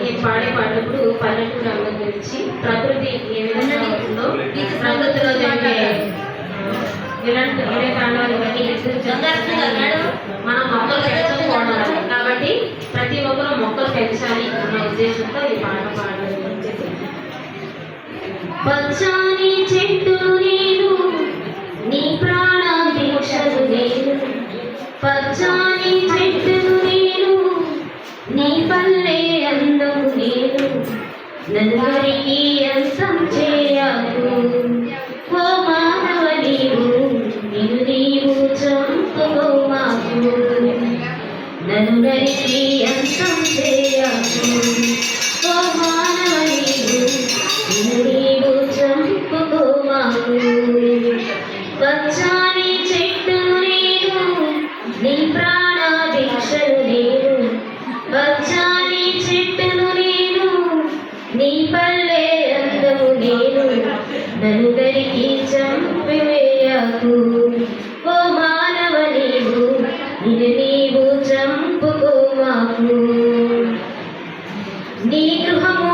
ఈ పాడే పాటప్పుడు పల్లెటూరు గురించి ప్రకృతి ఏ విధంగా ఉంటుందో ప్రకృతిలో జరిగే ఇలాంటి ఇదే కాండాలు ఇవన్నీ మనం మొక్కలు పెంచకపోవడం. కాబట్టి ప్రతి ఒక్కరూ మొక్కలు పెంచాలి అన్న ఉద్దేశంతో ఈ పాట. పచ్చని చెట్టు నేను నీ ప్రాణ దీక్షలు నేను నలుగురికి అంతం చేయకు. ఓ మానవ నీవు నిన్ను నీవు చంపుకో మాకు అంతం చేయకు. ఓ మానవ నీవు నిన్ను నీవు నలుగరికి చంపివేయకు ఓ మానవ నీవు నిన్ను నీవు నీ గృహము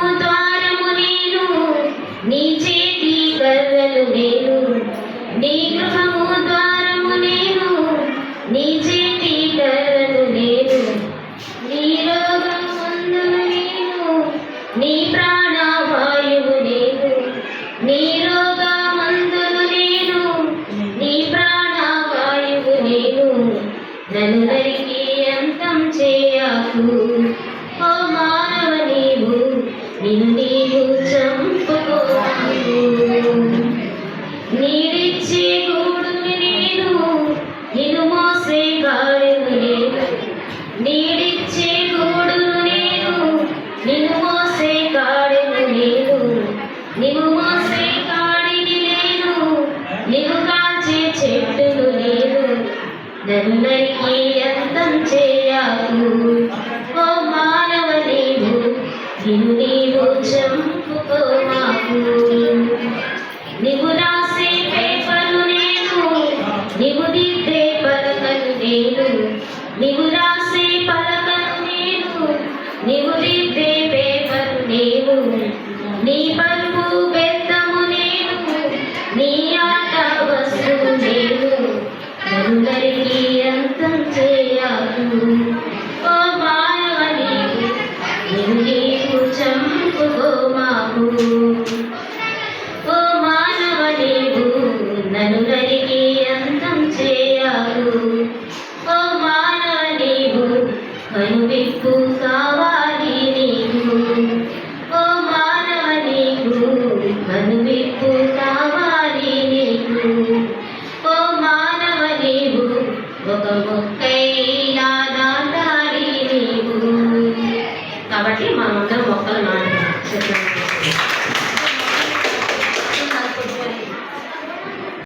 అందరికీ అంతం చేయకు. ఓ మానవ నీవు నిన్ను నీవు చంపుకోకు. నీడిచ్చే గూడుని నేను నిన్ను మోసే గాడిని నేను. నీడిచ్చే గూడును నేను నిన్ను మోసే గాడిని నేను. నిన్ను మోసే గాడిని నేను నిన్ను కాల్చే చెట్టు నన్నరికి అంతం చేయకు ఓ మానవ నీవు నీవు చంపుకో నీవు రాసే పేపరు నేను నీవు దిద్దే నేను. అందరికీ అంతం చేయకు ఓ మానవ నీవు చంపుకో మాకు ఓ మానవ నీవు నన్ను అంతం చేయకు ఓ మానవ నీవు కనువిప్పు ఒక మొక్కైనా దాటాలి నీవు. కాబట్టి మనమందరం మొక్కలు నాటుతాం